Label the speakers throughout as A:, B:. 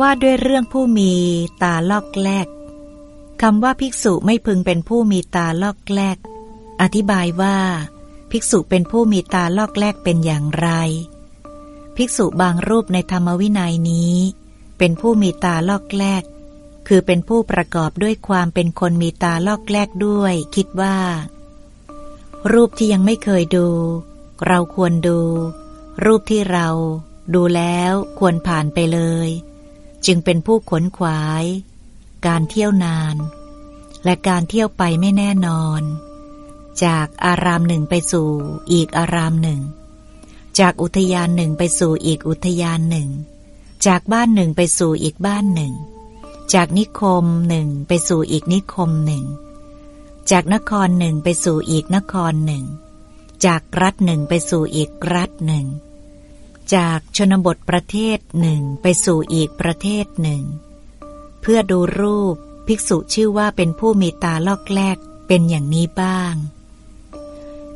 A: ว่าด้วยเรื่องผู้มีตาลอกแลกคำว่าภิกษุไม่พึงเป็นผู้มีตาลอกแลก อธิบายว่า ภิกษุเป็นผู้มีตาลอกแลกเป็นอย่างไร ภิกษุบางรูปในธรรมวินัยนี้ เป็นผู้มีตาลอกแลก คือเป็นผู้ประกอบด้วยความเป็นคนมีตาลอกแลกด้วย คิดว่า รูปที่ยังไม่เคยดู เราควรดู รูปที่เรา ดูแล้วควรผ่านไปเลย จึงเป็นผู้ขนขวาย การเที่ยวนาน และการเที่ยวไปไม่แน่นอน จากอารามหนึ่งไปสู่อีกอารามหนึ่ง จากอุทยานหนึ่งไปสู่อีกอุทยานหนึ่ง จากบ้านหนึ่งไปสู่อีกบ้านหนึ่ง จากนิคมหนึ่งไปสู่อีกนิคมหนึ่ง จากนครหนึ่งไปสู่อีกนครหนึ่ง จากรัฐหนึ่งไปสู่อีกรัฐหนึ่ง จากชนบทประเทศหนึ่งไปสู่อีกประเทศหนึ่ง เพื่อดูรูปภิกษุชื่อว่าเป็นผู้มีตาลอกแลกเป็นอย่างนี้บ้าง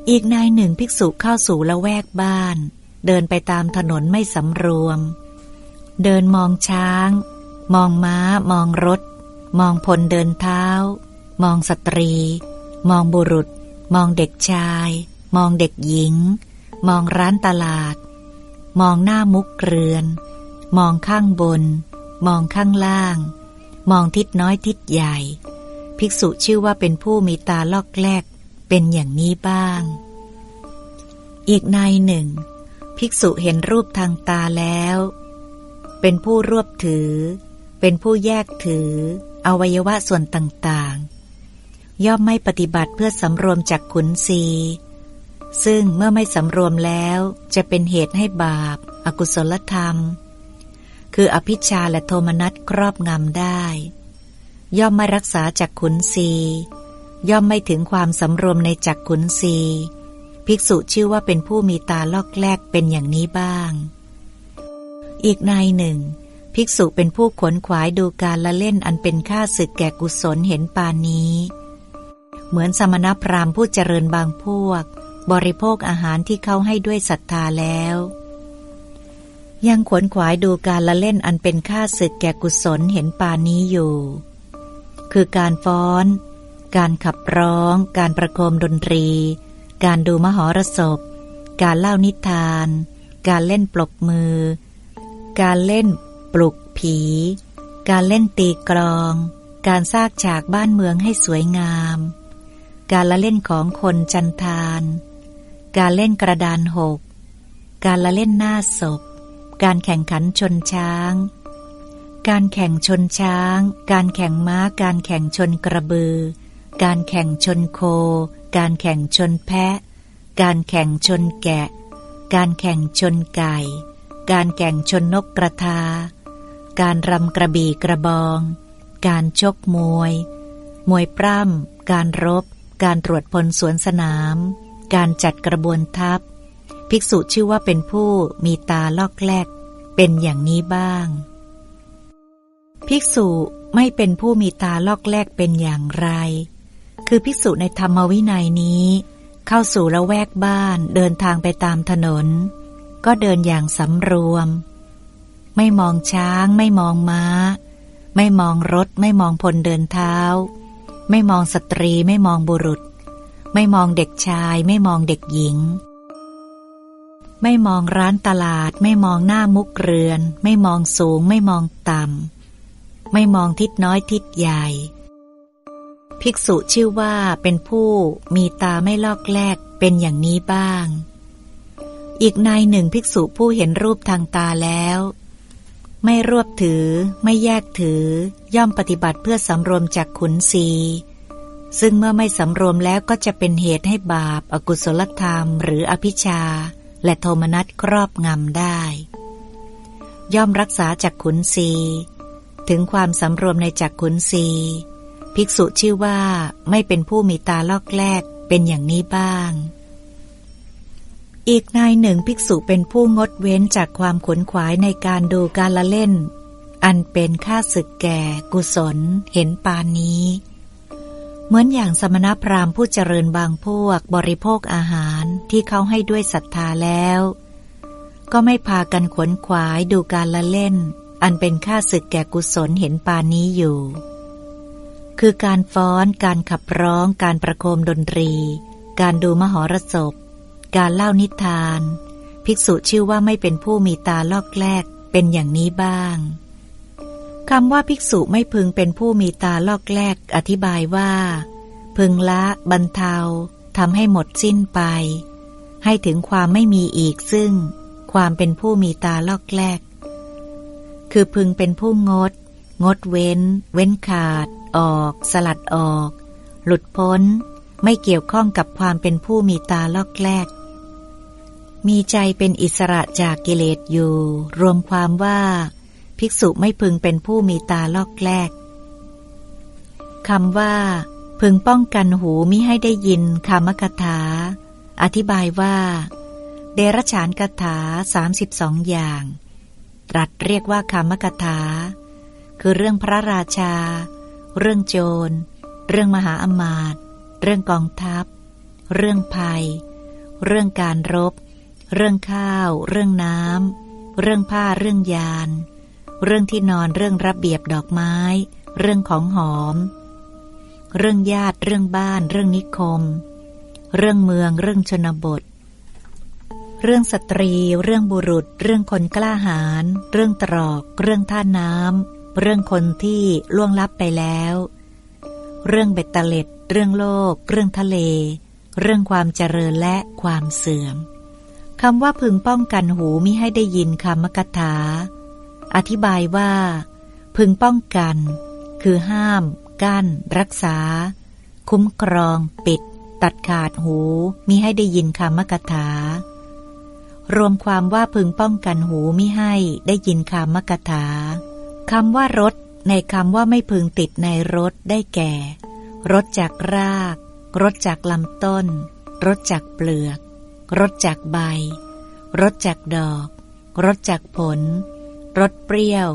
A: อีกนายหนึ่งภิกษุเข้าสู่ละแวกบ้าน เดินไปตามถนนไม่สำรวม เดินมองช้าง มองม้า มองรถ มองพลเดินเท้า มองสตรี มองบุรุษ มองเด็กชาย มองเด็กหญิง มองร้านตลาด มองหน้ามุกเรือน มองข้างบน มองข้างล่าง มองทิศน้อยทิศใหญ่ ภิกษุชื่อว่าเป็นผู้มีตาลอกแลกเป็นอย่างนี้บ้าง อีกนายหนึ่ง ภิกษุเห็นรูปทางตาแล้ว เป็นผู้รวบถือ เป็นผู้แยกถือ อวัยวะส่วนต่างๆ ย่อมไม่ปฏิบัติเพื่อสำรวมจากขุนศี ซึ่งเมื่อไม่สำรวมแล้วจะเป็นเหตุให้บาปอากุศลธรรม คืออภิชาและโทมนัสครอบงำได้ ย่อมไม่รักษาจักขุนสีย่อมไม่ถึงความสำรวมในจักขุนสีภิกษุชื่อว่าเป็นผู้มีตาลอกแลกเป็นอย่างนี้บ้าง อีกนายหนึ่ง ภิกษุเป็นผู้ขวนขวายดูการละเล่นอันเป็นค่าศึกแก่กุศลเห็นปานนี้ เหมือนสมณพราหมณ์ผู้เจริญบางพวก บริโภคอาหารที่เขาให้ด้วยศรัทธาแล้ว ยังขวนขวายดูการละเล่นอันเป็นค่าศึกแก่กุศลเห็นปานี้อยู่ คือการฟ้อน การขับร้อง การประโคมดนตรี การดูมหรสพ การเล่านิทาน การเล่นปลบมือ การเล่นปลุกผี การเล่นตีกรอง การสร้างฉากบ้านเมืองให้สวยงามการละเล่นของคนจันทาน การเล่นกระดานหก การละเล่นหน้าศพ การแข่งขันชนช้าง การแข่งชนช้าง การแข่งม้า การแข่งชนกระบือ การแข่งชนโค การแข่งชนแพะ การแข่งชนแกะ การแข่งชนไก่ การแข่งชนนกกระทา การรำกระบี่กระบอง การชกมวย มวยปล้ำ การรบ การตรวจพลสวนสนาม การจัดกระบวนทัพ ภิกษุชื่อว่าเป็นผู้มีตาลอกแลก เป็นอย่างนี้บ้าง ภิกษุไม่เป็นผู้มีตาลอกแลกเป็นอย่างไร คือภิกษุในธรรมวินัยนี้ เข้าสู่ละแวกบ้านเดินทางไปตามถนน ก็เดินอย่างสำรวม ไม่มองช้าง ไม่มองม้า ไม่มองรถ ไม่มองพลเดินเท้า ไม่มองสตรีไม่มองบุรุษ ไม่มองเด็กชาย ไม่มองเด็กหญิง ไม่มองร้านตลาด ไม่มองหน้ามุกเรือน ไม่มองสูง ไม่มองต่ำ ไม่มองทิศน้อยทิศใหญ่ ภิกษุชื่อว่าเป็นผู้มีตาไม่ลอกแลกเป็นอย่างนี้บ้าง อีกนายหนึ่งภิกษุผู้เห็นรูปทางตาแล้วไม่รวบถือ ไม่แยกถือ ย่อมปฏิบัติเพื่อสำรวมจากขุนศี ซึ่งเมื่อไม่สำรวมแล้วก็จะเป็นเหตุให้บาปอากุศลธรรม หรืออภิชา และโทมนัสครอบงำได้ ย่อมรักษาจากขุนศีถึงความสำรวมในจักขุนศีภิกษุชื่อว่าไม่เป็นผู้มีตาลอกแลกเป็นอย่างนี้บ้าง อีกนายหนึ่งภิกษุเป็นผู้งดเว้นจากความขนขวายในการดูการละเล่น อันเป็นค่าศึกแก่กุศลเห็นปานนี้ เหมือนอย่างสมณพราหมณ์ผู้เจริญบางพวกบริโภคอาหารที่เขาให้ด้วยศรัทธาแล้ว ก็ไม่พากันขวนขวายดูการละเล่น อันเป็นค่าศึกแก่กุศลเห็นปานนี้อยู่ คือการฟ้อน การขับร้อง การประโคมดนตรี การดูมหรสพ การเล่านิทาน ภิกษุชื่อว่าไม่เป็นผู้มีตาลอกแลกเป็นอย่างนี้บ้าง คำว่าภิกษุไม่พึงเป็นผู้มีตาลอกแลกอธิบายว่า พึงละบรรเทาทำให้หมดสิ้นไป ให้ถึงความไม่มีอีกซึ่ง ความเป็นผู้มีตาลอกแลก คือพึงเป็นผู้งด งดเว้น เว้นขาด ออก สลัดออก หลุดพ้น ไม่เกี่ยวข้องกับความเป็นผู้มีตาลอกแลก มีใจเป็นอิสระจากกิเลสอยู่ รวมความว่า ภิกษุไม่พึงเป็นผู้มีตาลอกแลกคำว่า พึงป้องกันหูมิให้ได้ยินคำกถา อธิบายว่า เดรฉานกถาสามสิบสองอย่าง ตรัสเรียกว่าคำกถา คือเรื่องพระราชา เรื่องโจร เรื่องมหาอมาตย์เรื่องกองทัพ เรื่องภัย เรื่องการรบ เรื่องข้าว เรื่องน้ำเรื่องผ้าเรื่องยาน เรื่องที่นอนเรื่องระเบียบดอกไม้ เรื่องของหอม เรื่องญาติเรื่องบ้าน เรื่องนิคม เรื่องเมือง เรื่องชนบท เรื่องสตรี เรื่องบุรุษ เรื่องคนกล้าหาญเรื่องตรอก เรื่องท่าน้ำเรื่องคนที่ล่วงลับไปแล้ว เรื่องเบ็ดเตล็ด เรื่องโลก เรื่องทะเล เรื่องความเจริญและความเสื่อมคำว่าพึงป้องกันหูมิให้ได้ยินคำมกถา อธิบายว่า พึงป้องกัน คือห้าม กั้น รักษา คุ้มครอง ปิด ตัดขาดหูมิให้ได้ยินคำมกถารวมความว่าพึงป้องกันหูมิให้ได้ยินคำมกถาคำว่ารถในคำว่าไม่พึงติดในรถได้แก่ รถจากราก รถจากลำต้น รถจากเปลือกรสจากใบรสจากดอกรสจากผล รสเปรี้ยว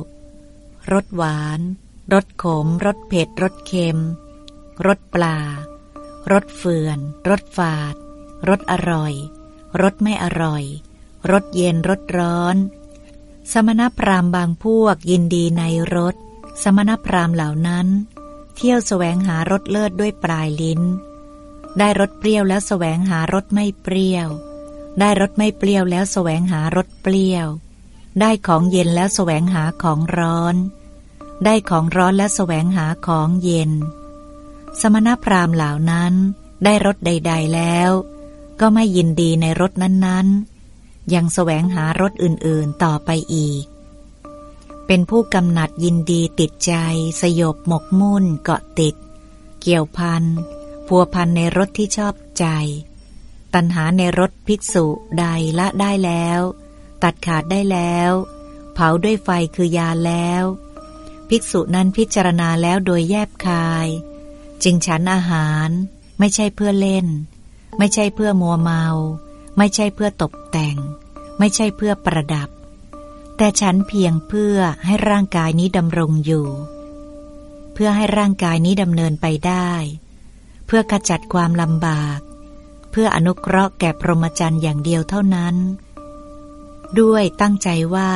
A: รสหวาน รสขม รสเผ็ด รสเค็ม รสปลา รสเฟื่อน รสฝาด รสอร่อย รสไม่อร่อย รสเย็น รสร้อน สมณพราหมณ์บางพวกยินดีในรส สมณพราหมณ์เหล่านั้น เที่ยวแสวงหารสเลิศด้วยปลายลิ้น ได้รสเปรี้ยวแล้วแสวงหารสไม่เปรี้ยว ได้รสไม่เปรี้ยวแล้วแสวงหารสเปรี้ยว ได้ของเย็นแล้วแสวงหาของร้อน ได้ของร้อนแล้วแสวงหาของเย็น สมณพราหมณ์เหล่านั้นได้รสใด ๆแล้ว ก็ไม่ยินดีในรสนั้นๆ ยังแสวงหารสอื่นๆต่อไปอีก เป็นผู้กำหนัดยินดีติดใจ สยบหมกมุ่นเกาะติด เกี่ยวพันพัวพันในรสที่ชอบใจ ตัณหาในรถภิกษุใดละได้แล้ว ตัดขาดได้แล้ว เผาด้วยไฟคือยาแล้ว ภิกษุนั้นพิจารณาแล้วโดยแยบคาย จึงฉันอาหาร ไม่ใช่เพื่อเล่น ไม่ใช่เพื่อมัวเมา ไม่ใช่เพื่อตกแต่ง ไม่ใช่เพื่อประดับ แต่ฉันเพียงเพื่อให้ร่างกายนี้ดำรงอยู่ เพื่อให้ร่างกายนี้ดำเนินไปได้ เพื่อขจัดความลำบาก เพื่ออนุเคราะห์แก่พรหมจรรย์อย่างเดียวเท่านั้น ด้วยตั้งใจว่า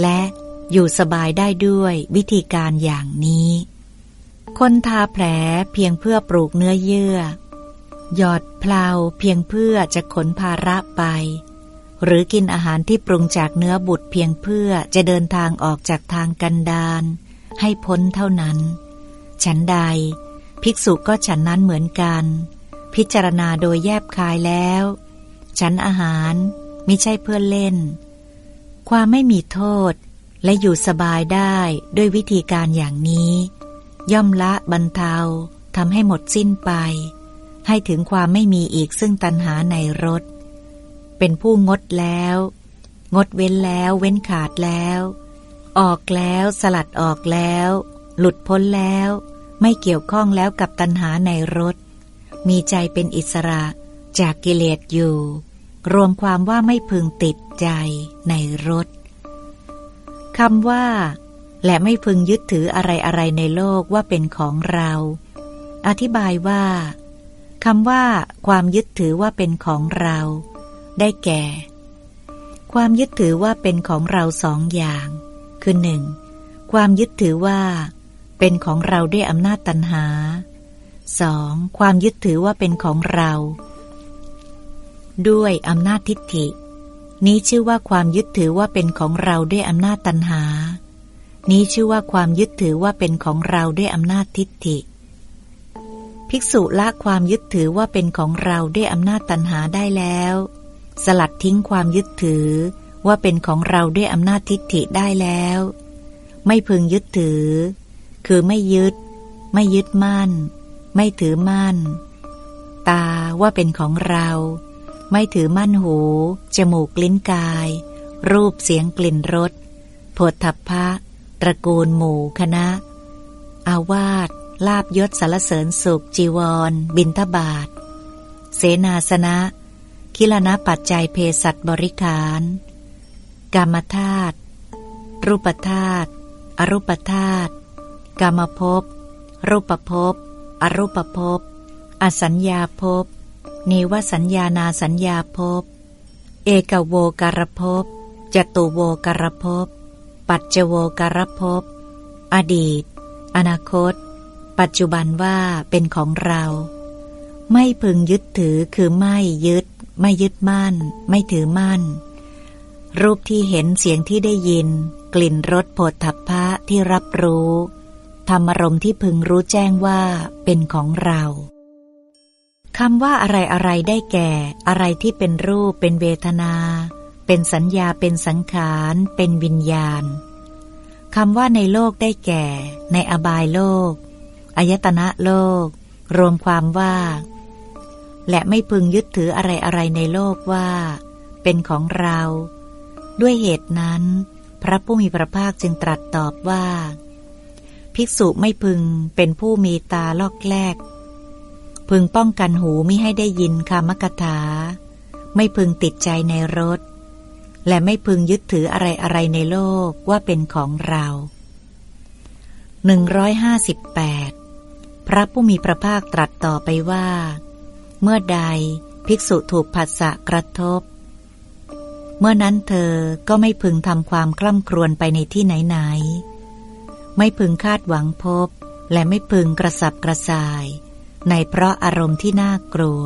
A: และอยู่สบายได้ด้วยวิธีการอย่างนี้ คนทาแผลเพียงเพื่อปลูกเนื้อเยื่อ หยอดเพลาเพียงเพื่อจะขนภาระไป หรือกินอาหารที่ปรุงจากเนื้อบุตรเพียงเพื่อจะเดินทางออกจากทางกันดานให้พ้นเท่านั้น ฉันใด ภิกษุก็ฉันนั้นเหมือนกัน พิจารณาโดยแยบคายแล้ว ฉันอาหาร มิใช่เพื่อเล่น ความไม่มีโทษและอยู่สบายได้ด้วยวิธีการอย่างนี้ ย่อมละบรรเทาทำให้หมดสิ้นไป ให้ถึงความไม่มีอีกซึ่งตัณหาในรถเป็นผู้งดแล้ว งดเว้นแล้วเว้นขาดแล้ว ออกแล้วสลัดออกแล้ว หลุดพ้นแล้ว ไม่เกี่ยวข้องแล้วกับตัณหาในรถมีใจเป็นอิสระจากกิเลสอยู่ รวมความว่าไม่พึงติดใจในรถคำว่า และไม่พึงยึดถืออะไรอะไรในโลกว่าเป็นของเรา อธิบายว่าคำว่า ความยึดถือว่าเป็นของเรา ได้แก่ ความยึดถือว่าเป็นของเราสองอย่าง คือหนึ่งความยึดถือว่า เป็นของเราด้วยอำนาจตันหา 2. ความยึดถือว่าเป็นของเรา ด้วยอำนาจทิฏฐิ นี้ชื่อว่าความยึดถือว่าเป็นของเราด้วยอำนาจตันหา นี้ชื่อว่าความยึดถือว่าเป็นของเราด้วยอำนาจทิฏฐิ ภิกษุละความยึดถือว่าเป็นของเราด้วยอำนาจตันหาได้แล้ว สลัดทิ้งความยึดถือว่าเป็นของเราด้วยอำนาจทิฏฐิได้แล้ว ไม่พึงยึดถือ คือไม่ยึด ไม่ยึดมั่น ไม่ถือมั่น ตาว่าเป็นของเรา ไม่ถือมั่นหู จมูกลิ้นกาย รูปเสียงกลิ่นรสโผฏฐัพพะ ตระกูลหมู่คณะ อาวาสลาบยศสารเสริญสุข จีวร บินทบาท เสนาสนะ คิลนะปัจจัยเพสัตบริขารกรรมธาตุรูปธาตุอรูปธาตุกรรมภพรูปภพอรูปภพอสัญญาภพ นิวสัญญานาสัญญาภพ เอกโวการภพ จตุโวการภพ ปัจจโวการภพ อดีต อนาคต ปัจจุบันว่าเป็นของเรา ไม่พึงยึดถือคือไม่ยึด ไม่ยึดมั่น ไม่ถือมั่น รูปที่เห็นเสียงที่ได้ยิน กลิ่นรสโผฏฐัพพะที่รับรู้ ธรรมรมที่พึงรู้แจ้งว่าเป็นของเรา คำว่าอะไรอะไรได้แก่ อะไรที่เป็นรูป เป็นเวทนา เป็นสัญญาเป็นสังขาร เป็นวิญญาณคำว่าในโลกได้แก่ ในอบายโลกอายตนะโลก รวมความว่า และไม่พึงยึดถืออะไรอะไรในโลกว่า เป็นของเรา ด้วยเหตุนั้น พระผู้มีพระภาคจึงตรัสตอบว่า ภิกษุไม่พึงเป็นผู้มีตาลอกแลก พึงป้องกันหูไม่ให้ได้ยินคำกถา ไม่พึงติดใจในรถและไม่พึงยึดถืออะไรอะไรในโลกว่าเป็นของเรา 158 พระผู้มีพระภาคตรัสต่อไปว่า เมื่อใดภิกษุถูกผัสสะกระทบ เมื่อนั้นเธอก็ไม่พึงทำความคล่ำครวญไปในที่ไหนๆ ไม่พึงคาดหวังพบ และไม่พึงกระสับกระส่าย ในเพราะอารมณ์ที่น่ากลัว